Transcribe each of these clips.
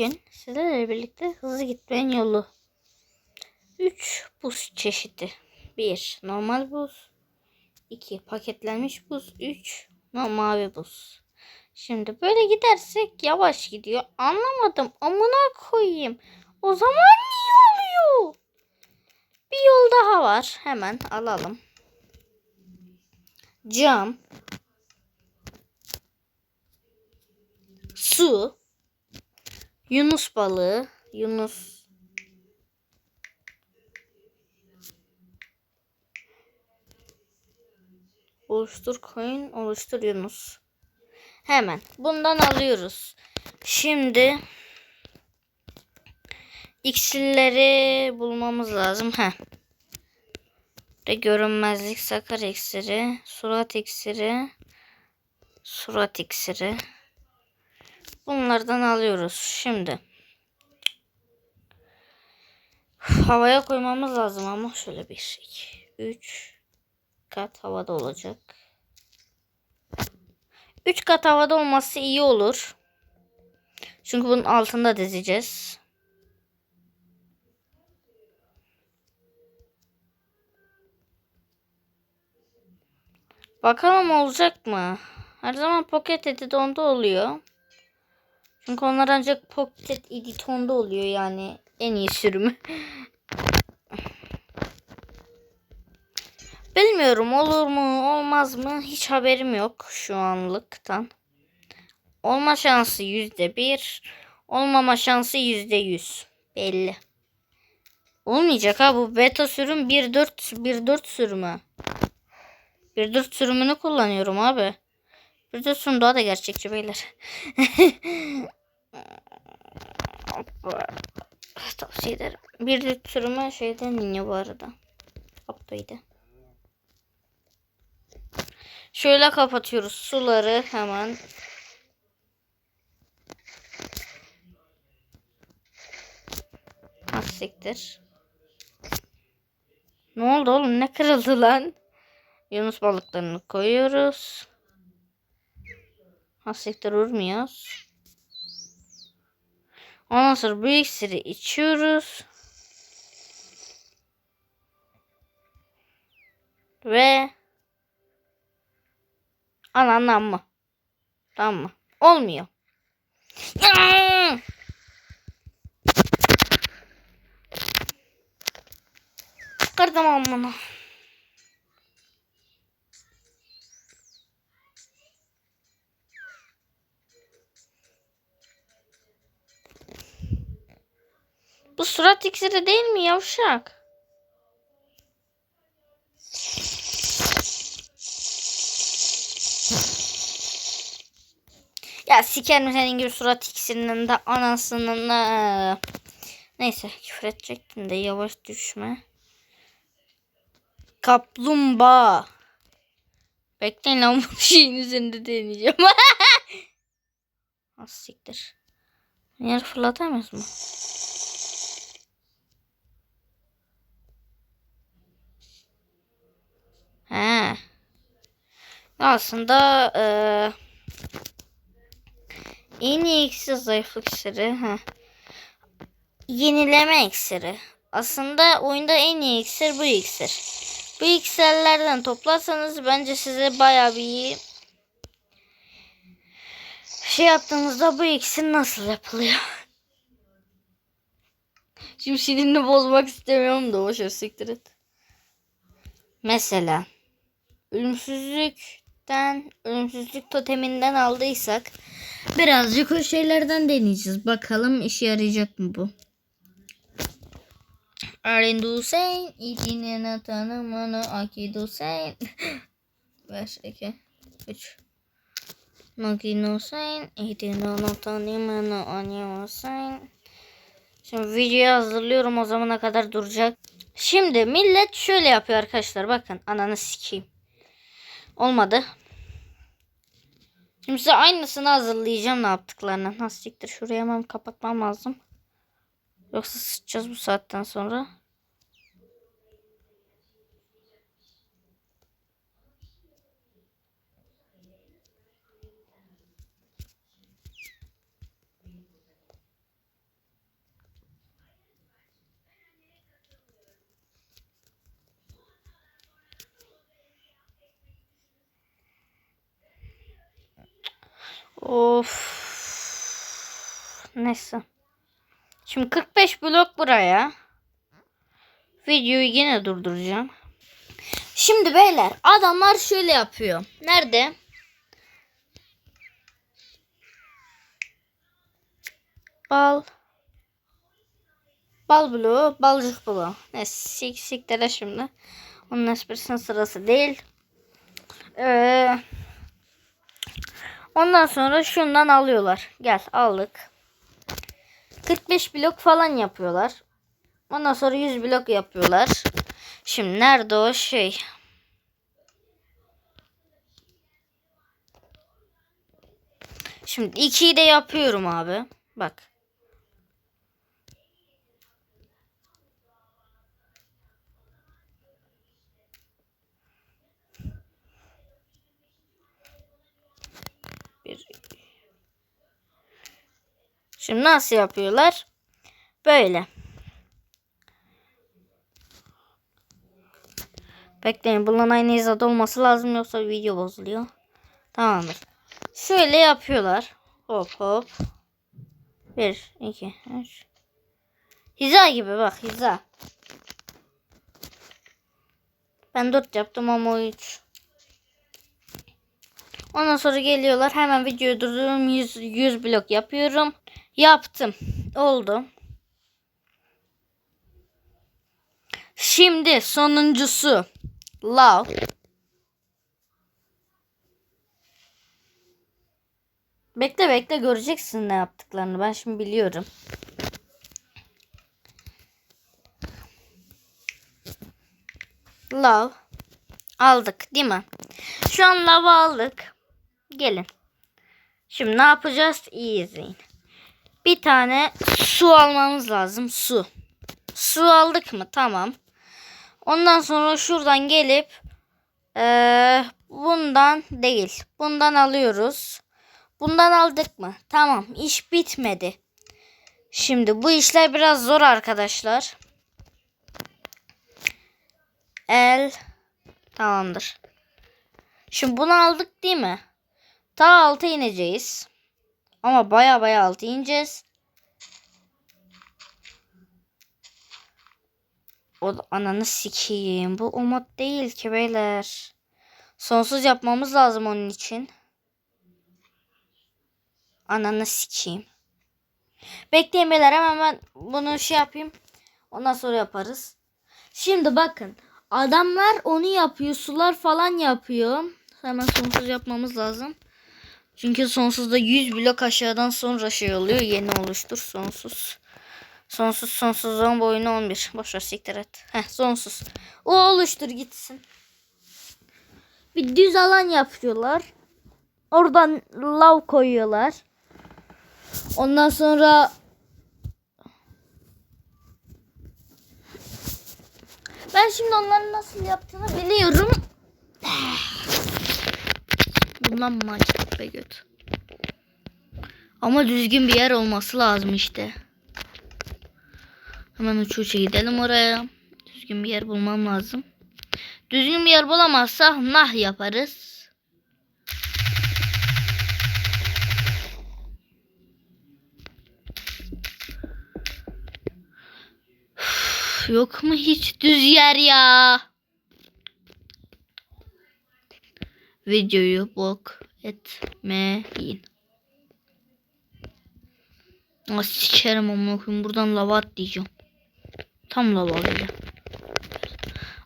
Bugün sizlerle birlikte hızlı gitmenin yolu. 3 buz çeşidi. 1 normal buz. 2 paketlenmiş buz. 3 mavi buz. Şimdi böyle gidersek yavaş gidiyor. Anlamadım. Amına koyayım. O zaman niye oluyor? Bir yol daha var. Hemen alalım. Cam. Su. Yunus balığı. Yunus. Oluştur koyun. Oluştur Yunus. Hemen. Bundan alıyoruz. Şimdi iksirleri bulmamız lazım. Heh. Ve görünmezlik sakar iksiri. Surat iksiri. Surat iksiri. Bunlardan alıyoruz. Şimdi. Havaya koymamız lazım ama şöyle bir, iki, üç kat havada olacak. Üç kat havada olması iyi olur. Çünkü bunun altında dizeceğiz. Bakalım olacak mı? Her zaman pocket edit onda oluyor. Çünkü onlar ancak pocket edit onda oluyor yani en iyi sürümü. Bilmiyorum olur mu olmaz mı hiç haberim yok şu anlıktan. Olma şansı yüzde bir, olmama şansı yüzde yüz. Belli. Olmayacak ha bu beta sürüm 1.4 1.4 sürümü. 1.4 sürümünü kullanıyorum abi. 1.4 sürüm daha da gerçekçi beyler. Tavsiye ederim. 1.4 sürümü şeyden iniyor bu arada. Update'de. Şöyle kapatıyoruz suları hemen. Hassiktir. Ne oldu oğlum ne kırıldı lan? Yunus balıklarını koyuyoruz. Hassiktir vurmuyoruz. Ondan sonra bu iksiri içiyoruz. Ve Anandan mı? Tamam mı? Olmuyor. Kırdım amına. Bu surat iksiri değil mi yavşak? Ya sikerim senin gibi surat ikisinin de anasının da. Neyse küfür edecektim de yavaş düşme. Kaplumbağa. Bekleyin lan bu şeyin üzerinde deneyeceğim. Az siktir. Yer fırlatamaz mı? He. Aslında eee en iyi iksir zayıflık iksiri. Heh. Yenileme iksiri. Aslında oyunda en iyi iksir bu iksir. Bu iksirlerden toplarsanız bence size bayağı bir iyi şey yaptığınızda bu iksir nasıl yapılıyor? Şimdi sinirini bozmak istemiyorum da boş ver siktir et. Mesela ölümsüzlükten, ölümsüzlük toteminden aldıysak birazcık o şeylerden deneyeceğiz. Bakalım işe yarayacak mı bu? Arin Hüseyin, içine tanımını Akid Hüseyin. Ver iki, üç. Nakin Hüseyin, içine tanımını Ani Hüseyin. Şimdi videoyu hazırlıyorum o zamana kadar duracak. Şimdi millet şöyle yapıyor arkadaşlar. Bakın ananı sikeyim. Olmadı. Şimdi size aynısını hazırlayacağım ne yaptıklarını. Nasıl siktir şuraya hemen kapatmam lazım. Yoksa sıçacağız bu saatten sonra. Of. Neyse. Şimdi 45 blok buraya. Videoyu yine durduracağım. Şimdi beyler adamlar şöyle yapıyor. Nerede? Bal. Bal bloğu, balcık bloğu. Neyse sik siklere şimdi. Onun esprisinin sırası değil. Ee, ondan sonra şundan alıyorlar. Gel aldık. 45 blok falan yapıyorlar. Ondan sonra 100 blok yapıyorlar. Şimdi nerede o şey? Şimdi 2'yi de yapıyorum abi. Bak. Şimdi nasıl yapıyorlar? Böyle. Bekleyin bunun aynı hizada olması lazım yoksa video bozuluyor. Tamamdır. Şöyle yapıyorlar. Hop hop. 1, 2, 3. Hiza gibi bak hiza. Ben 4 yaptım ama o 3. Ondan sonra geliyorlar. Hemen videoyu durduruyorum. 100, 100 blok yapıyorum. Yaptım. Oldu. Şimdi sonuncusu. Love. Bekle bekle göreceksin ne yaptıklarını. Ben şimdi biliyorum. Love. Aldık değil mi? Şu an love aldık. Gelin. Şimdi ne yapacağız? İyi izleyin. Bir tane su almamız lazım. Su. Su aldık mı? Tamam. Ondan sonra şuradan gelip eee, bundan değil. Bundan alıyoruz. Bundan aldık mı? Tamam. iş bitmedi. Şimdi bu işler biraz zor arkadaşlar. El tamamdır. Şimdi bunu aldık değil mi? Ta alta ineceğiz. Ama baya baya alta ineceğiz. O da ananı sikeyim. Bu umut değil ki beyler. Sonsuz yapmamız lazım onun için. Ananı sikeyim. Bekleyin beyler hemen ben bunu şey yapayım. Ondan sonra yaparız. Şimdi bakın. Adamlar onu yapıyor. Sular falan yapıyor. Hemen sonsuz yapmamız lazım. Çünkü sonsuzda 100 blok aşağıdan sonra şey oluyor. Yeni oluştur sonsuz. Sonsuz sonsuzluğun boyunu 11. Boşver siktir et. Heh sonsuz. O oluştur gitsin. Bir düz alan yapıyorlar. Oradan lav koyuyorlar. Ondan sonra ben şimdi onların nasıl yaptığını biliyorum. Bundan mı acaba be göt? Ama düzgün bir yer olması lazım işte. Hemen uç uça gidelim oraya. Düzgün bir yer bulmam lazım. Düzgün bir yer bulamazsak nah yaparız. Yok mu hiç düz yer ya? Videoyu bok etmeyin. Nasıl sikerim amına koyayım buradan lava atlayacağım. Tam lava alacağım.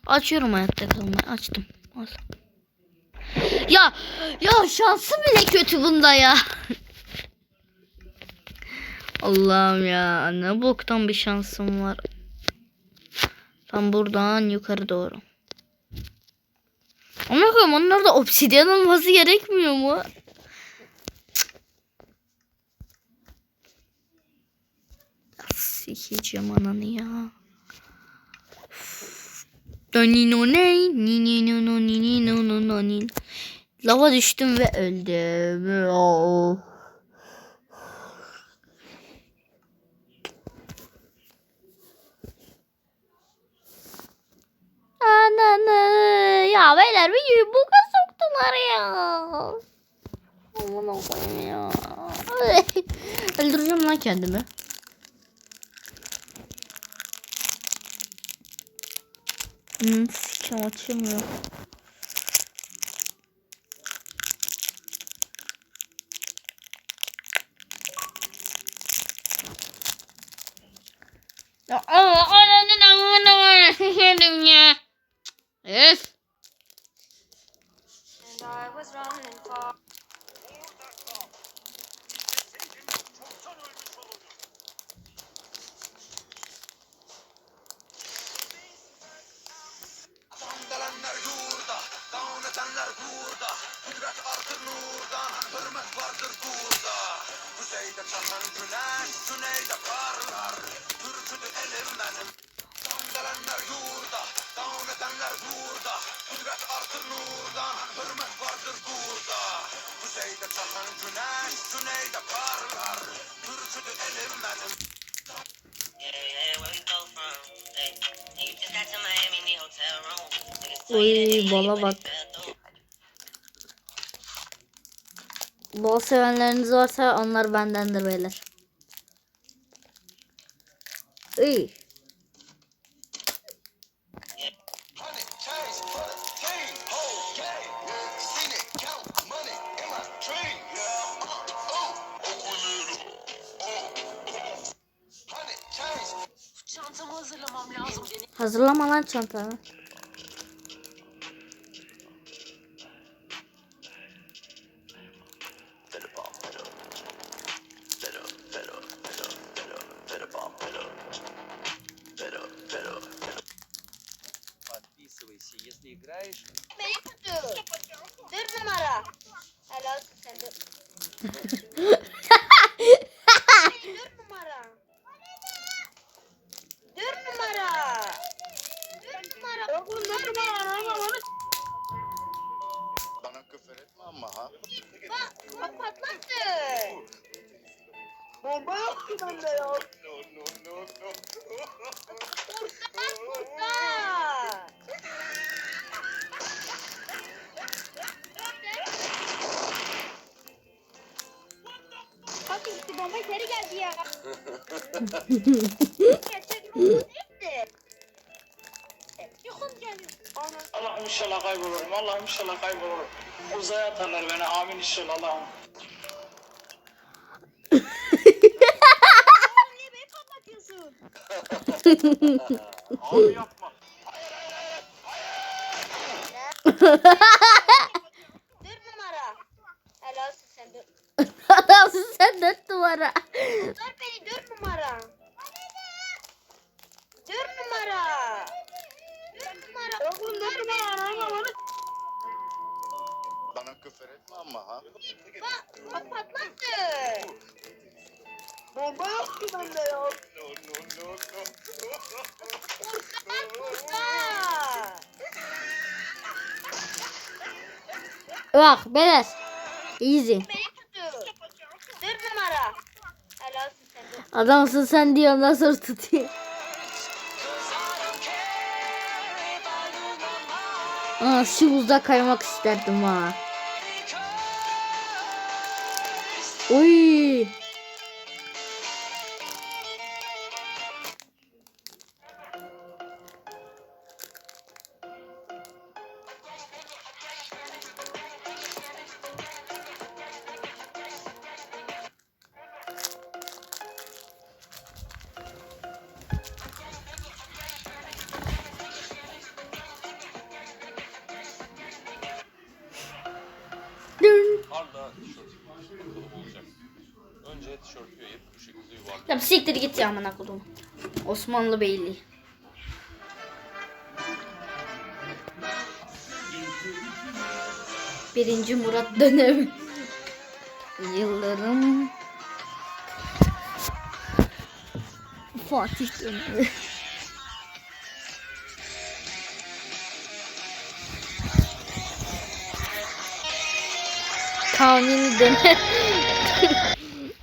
Açıyorum hayatta kalmayı. Açtım. Al. Ya ya şansım bile kötü bunda ya. Allah'ım ya ne boktan bir şansım var. Tam buradan yukarı doğru. Ama koyayım onlar da obsidyen olması gerekmiyor mu? Sikeceğim ananı ya. Donino ne? Ninino no ninino no no nin. Lava düştüm ve öldüm. Oh. Ananı. Ya beyler videoyu buga soktular ya. Aman koyayım ya. Öldüreceğim lan kendimi. Hmm, sikem açılmıyor. Ya Allah ananın amına koyayım ya. Bala bak. Bol sevenleriniz varsa onlar bendendir beyler. İyi. Honey, chains for Gerçek bomba değildi. Yukarı geliyor. Ana. Allah'ım inşallah kaybolurum. Allah'ım inşallah kaybolurum. Uzaya atarlar beni. Amin inşallah Allah'ım. Niye beni patlatıyorsun? Abi yapma. Bomba yaptı bende ya. No, no. Bak beyler. Easy. Dört numara. Helal olsun sen de. Adamsın sen diyor nasıl tutuyor. Aa, şu buzda kaymak isterdim ha. Oy. Arda tişört bakalım olacak. Önce tişörtü yayıp bu şekilde yuvarlayacağız. Ya siktir git ya amına kodum. Osmanlı Beyliği. Birinci Murat dönemi. Yılların Fatih dönemi. Kanuni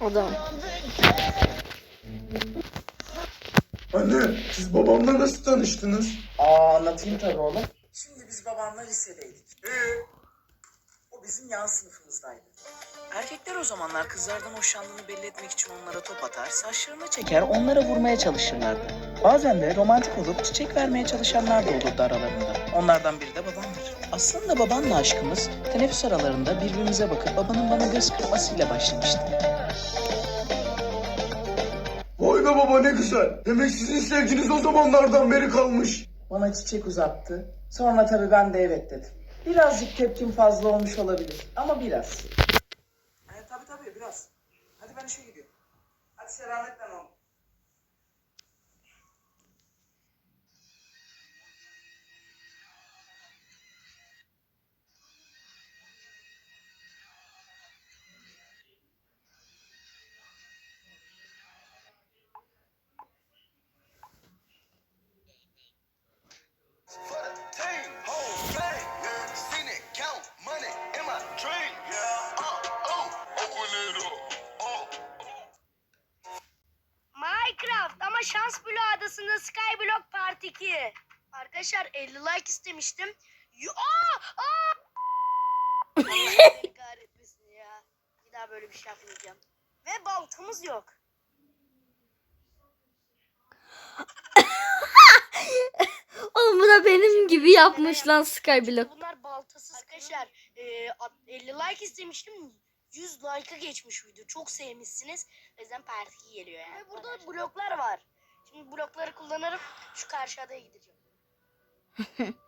o da. Anne, siz babamla nasıl tanıştınız? Aa anlatayım tabii oğlum. Şimdi biz babamla lisedeydik. Ee, O bizim yan sınıfımızdaydı. Erkekler o zamanlar kızlardan hoşlandığını belli etmek için onlara top atar, saçlarını çeker, onlara vurmaya çalışırlardı. Bazen de romantik olup çiçek vermeye çalışanlar da olurdu aralarında. Onlardan biri de babamdır. Aslında babanla aşkımız teneffüs aralarında birbirimize bakıp babanın bana göz kırpmasıyla başlamıştı. Vay be baba ne güzel. Demek sizin sevginiz o zamanlardan beri kalmış. Bana çiçek uzattı. Sonra tabii ben de evet dedim. Birazcık tepkim fazla olmuş olabilir ama biraz. Evet tabii tabii biraz. Hadi ben işe gidiyorum. Hadi selametle oğlum. For Ama şans bloğu adasında Skyblock Part 2. Arkadaşlar 50 like istemiştim. Yo- Aa! Aa! Kahretmesin ya. Bir daha böyle bir şey yapmayacağım. Ve baltamız yok. Oğlum bu da benim gibi yapmış lan Skyblock. Bunlar baltasız. Arkadaşlar e, at- 50 like istemiştim. 100 like'a geçmiş video. Çok sevmişsiniz. O yüzden part 2 geliyor yani. Ve burada bloklar var. Şimdi blokları kullanırım. Şu karşı adaya gideceğim.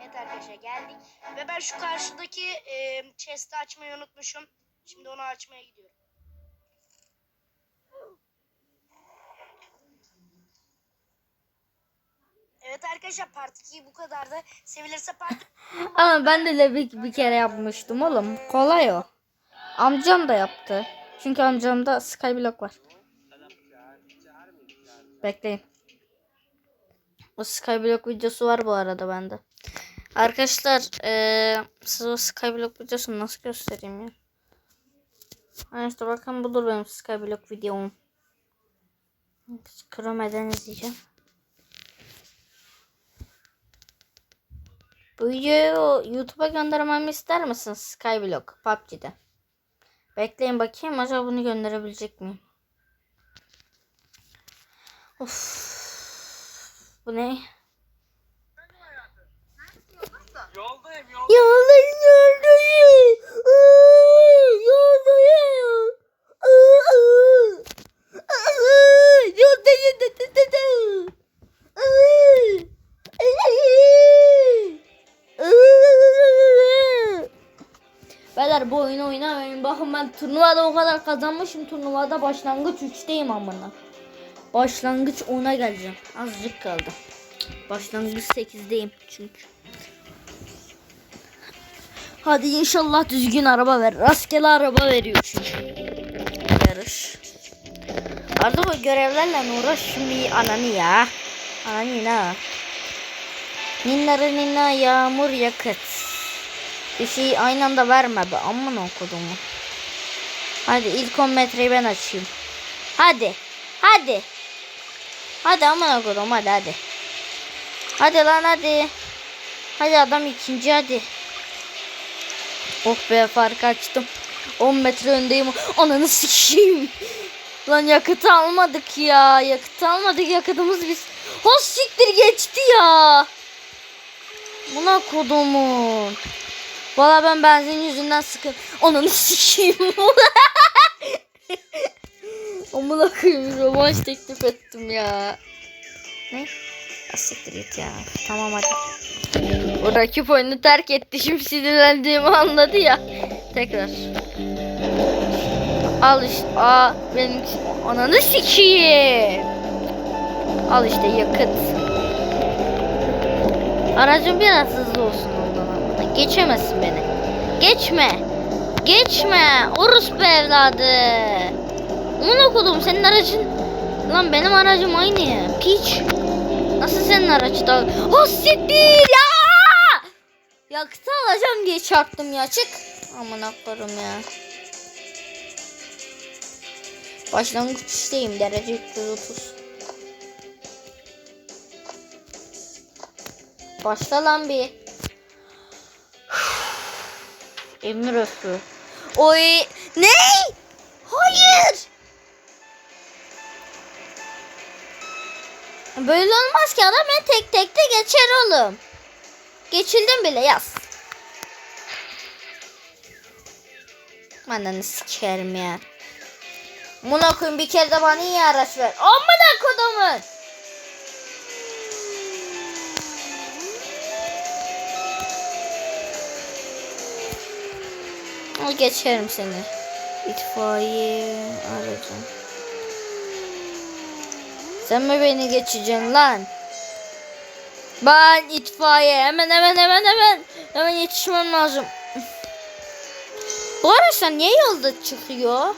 evet arkadaşlar geldik. Ve ben şu karşıdaki e, chest'i açmayı unutmuşum. Şimdi onu açmaya gidiyorum. Evet arkadaşlar part 2 bu kadar da sevilirse part Ama ben de Levik bir kere yapmıştım oğlum. Kolay o. Amcam da yaptı. Çünkü amcamda Skyblock var. Bekleyin. O Skyblock videosu var bu arada bende. Arkadaşlar eee size o Skyblock videosunu nasıl göstereyim ya? Ha işte bakın budur benim Skyblock videom. Chrome'den izleyeceğim. Bu videoyu YouTube'a göndermemi ister misin Skyblock PUBG'de? Bekleyin bakayım acaba bunu gönderebilecek miyim? Of. Bu ne? Yoldayım yol. Yoldayım yoldayım. Iıı, Yoldayım. Ben turnuvada o kadar kazanmışım. Turnuvada başlangıç 3'teyim amına. Başlangıç 10'a geleceğim. Azıcık kaldı. Başlangıç 8'deyim çünkü. Hadi inşallah düzgün araba ver. Rastgele araba veriyor çünkü. Yarış. Artık o görevlerle uğraş şimdi ananı ya. Ananı ne? Ninları ninna yağmur yakıt. Bir şey aynı anda verme be. Aman okudum mu? Hadi ilk 10 metreyi ben açayım. Hadi. Hadi. Hadi aman okudum hadi hadi. Hadi lan hadi. Hadi adam ikinci hadi. Oh be fark açtım. 10 metre öndeyim. Ananı sikeyim. Lan yakıt almadık ya. Yakıt almadık yakıtımız biz. Ha siktir geçti ya. Buna kodumun. Valla ben benzin yüzünden sıkın. Ananı sikeyim. Amına koyayım romanş teklif ettim ya. Ne? Ha, Siktir git ya. Tamam hadi. O rakip oyunu terk etti. Şimdi sinirlendiğimi anladı ya. Tekrar. Al işte. Aa benim ananı sikeyim. Al işte yakıt. Aracım biraz hızlı olsun ondan. Geçemezsin beni. Geçme. Geçme. Orus be evladı. Onu okudum senin aracın. Lan benim aracım aynı ya. Piç. Nasıl senin araç da? Oh siktir ya! Yakıtı alacağım diye çarptım ya. Çık. Aman aklarım ya. Başlangıçtayım. Derece 330. Başla lan bir. Emir öfü. Oy. Ne? Hayır. Böyle olmaz ki adam ben tek tek de geçer oğlum. Geçildim bile yaz. Ananı sikerim ya. Buna koyayım bir kere de bana iyi araç ver. Amına kodumun. Al geçerim seni. İtfaiye aracı. Sen mi beni geçeceksin lan? Ben itfaiye hemen hemen hemen hemen hemen yetişmem lazım. Bu araçlar niye yolda çıkıyor?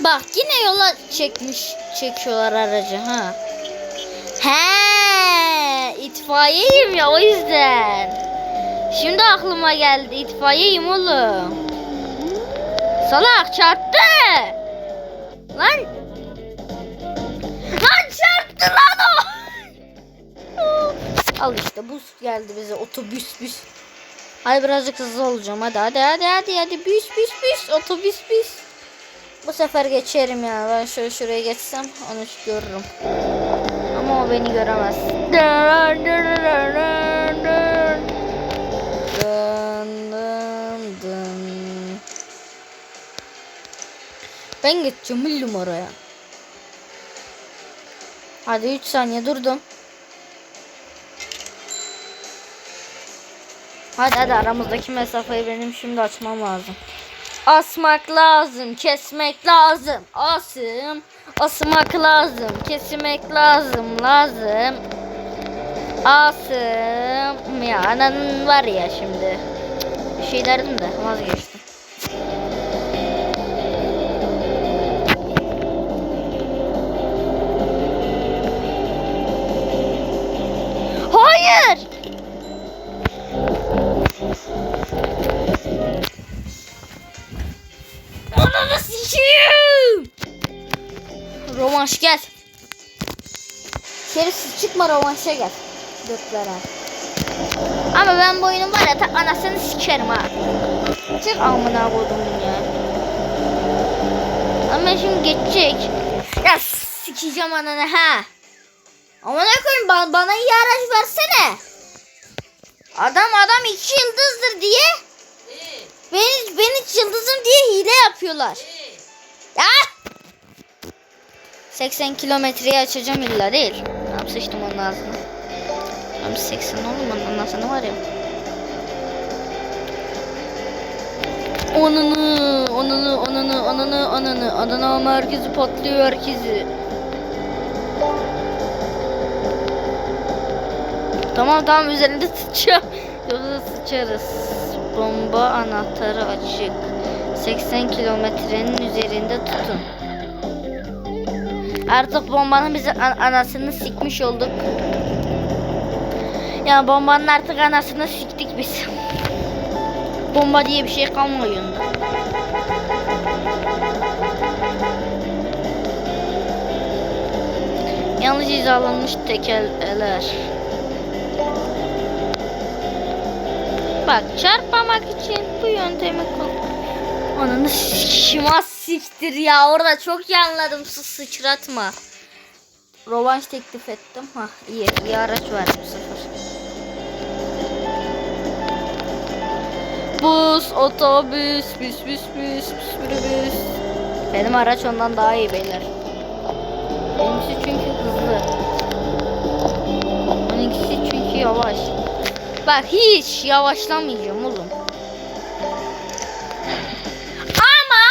Bak yine yola çekmiş çekiyorlar aracı ha. He, itfaiyeyim ya o yüzden. Şimdi aklıma geldi itfaiyeyim oğlum. Salak çarptı. Lan. Lan çarptı lan o. Al işte bus geldi bize otobüs büs. Hadi birazcık hızlı olacağım hadi hadi hadi hadi hadi büs büs büs otobüs büs. Bu sefer geçerim ya ben şöyle şuraya geçsem onu görürüm. Ama o beni göremez. Ben geçeceğim millim oraya. Hadi 3 saniye durdum. Hadi hadi aramızdaki mesafeyi benim şimdi açmam lazım. Asmak lazım, kesmek lazım. Asım, asmak lazım, kesmek lazım, lazım. Asım. Ya ananın var ya şimdi. Bir şey derdim de vazgeçtim. Hayır. Ananı sikeyim. Romanş gel. Şerefsiz çıkma romanşa gel. Dörtler ha. Ama ben bu var ya ta anasını sikerim ha. Çık amına koydum ya. Ama şimdi geçecek. Ya sikeceğim ananı ha. Amına koyayım ba- bana iyi araç versene. Adam adam iki yıldızdır diye. Beni, beni yıldızım diye hile yapıyorlar. Ya! 80 kilometreyi açacağım illa değil. Tamam sıçtım onun ağzına. Abi 80 oğlum onun ağzına var ya. Onunu, onunu, onunu, onunu, onunu, Adana merkezi patlıyor herkesi. Tamam tamam üzerinde sıçıyor. Yolda sıçarız. Bomba anahtarı açık. 80 kilometrenin üzerinde tutun. Artık bombanın bize an- anasını sikmiş olduk. Ya bombanın artık anasını siktik biz. Bomba diye bir şey kalmıyor oyunda. Yanlış hizalanmış tekerler. Bak çarpmamak için bu yöntemi kullan. Ananı az siktir ya. Orada çok iyi anladım. Sus sıçratma. Rovanş teklif ettim. Ha iyi. iyi araç bu sefer. Bus, otobüs, büs büs büs, büs minibüs. Benim araç ondan daha iyi beyler. Benimkisi çünkü hızlı. Onunkisi çünkü yavaş. Bak hiç yavaşlamayacağım oğlum. Ama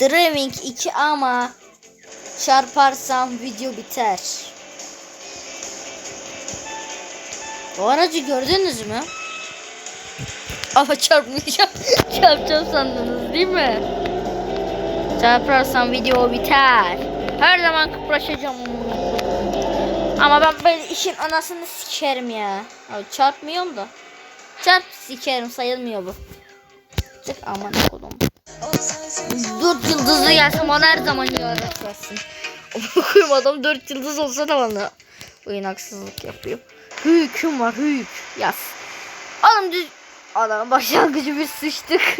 Driving 2 ama çarparsam video biter. Bu aracı gördünüz mü? Ama çarpmayacağım. Çarpacağım sandınız değil mi? Çarparsam video biter. Her zaman kıpraşacağım. Ama ben böyle işin anasını sikerim ya. Abi çarpmıyorum da. Çarp sikerim sayılmıyor bu. Çık aman kodum. Dört yıldızlı gelsem ona her zaman iyi araç versin. Bakıyorum adam 4 yıldız olsa da bana oyun haksızlık yapıyor. Hüküm var hük. Yaz. Adam düz... Adam başlangıcı bir sıçtık.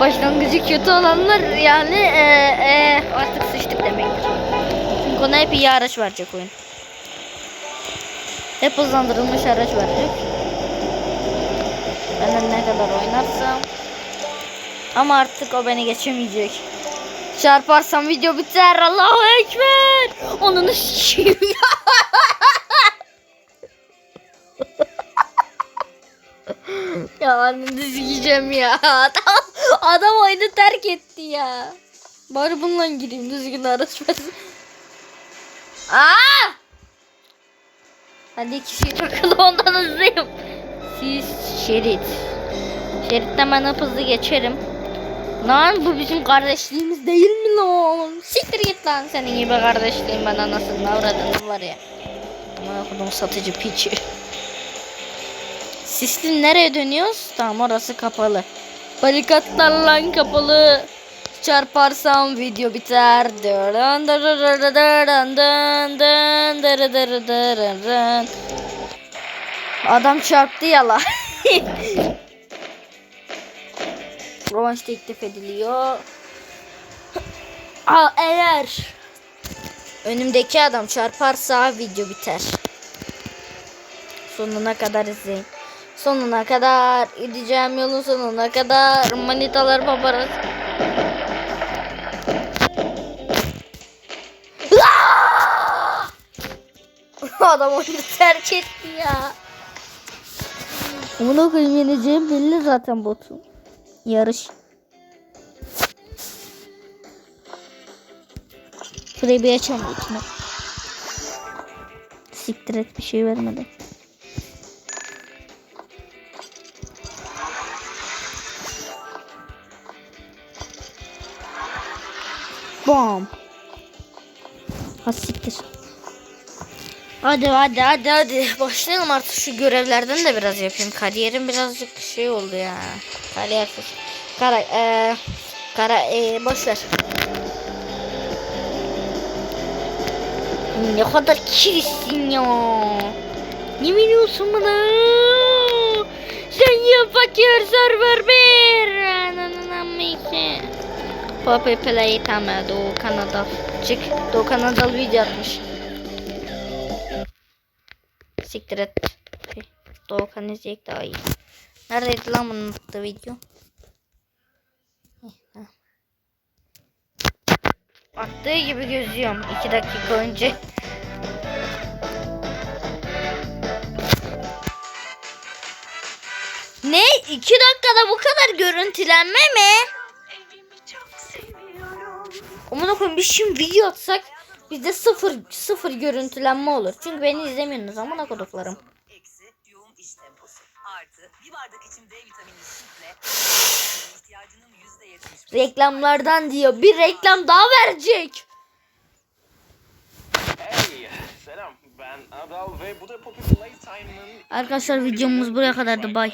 başlangıcı kötü olanlar yani e, e, artık sıçtık demektir. Çünkü ona hep iyi araç verecek oyun. Hep hızlandırılmış araç verecek. Benden ne kadar oynarsam. Ama artık o beni geçemeyecek. Çarparsam video biter. Allahu Ekber. Onun şişeyim ya anneni sikeceğim ya. Adam, adam oyunu terk etti ya. Bari bununla gireyim düzgün araç versin. Aa! Hadi iki şey takılı ondan hızlıyım. Siz şerit. Şeritten ben hep hızlı geçerim. Lan bu bizim kardeşliğimiz değil mi lan? Siktir git lan senin gibi kardeşliğim ben anasının avradının var ya. Aman okudum satıcı piçi. Sisli nereye dönüyoruz? Tamam orası kapalı. Barikatlar lan kapalı çarparsam video biter. Adam çarptı yala. Rovanş teklif ediliyor. Aa, eğer önümdeki adam çarparsa video biter. Sonuna kadar izleyin. Sonuna kadar gideceğim yolun sonuna kadar manitalar paparazzi. Adam oyunu terk etti ya. Ona koyayım belli zaten botu. Yarış. Şurayı bir açalım içine. Siktir et bir şey vermedi. Bam. Ha siktir. Hadi hadi hadi hadi başlayalım artık şu görevlerden de biraz yapayım. Kariyerim birazcık şey oldu ya. Kariyersiz. Kara eee kara eee boş. Ne kadar kirisin ya. Ne biliyorsun bana? Sen ya fakir server bir. Poppy Play tamam Doğu Kanada. Çık. Doğu Kanadalı video atmış. Siktir et. Şey, Doğukan izleyecek daha iyi. Neredeydi lan bunun attığı video? Ha. Attığı gibi gözüyorum. 2 dakika önce. Ne? 2 dakikada bu kadar görüntülenme mi? Aman koyayım biz şimdi video atsak bizde sıfır sıfır görüntülenme olur. Çünkü beni izlemiyorsunuz aman koduklarım. Eksi yoğun iş temposu. Artı bir bardak içim D vitamini sütle ihtiyacının yüzde yetmiş. Reklamlardan diyor. Bir reklam daha verecek. Hey, selam. Ben Adal ve bu da Poppy Playtime'ın Arkadaşlar videomuz buraya kadardı. Bay.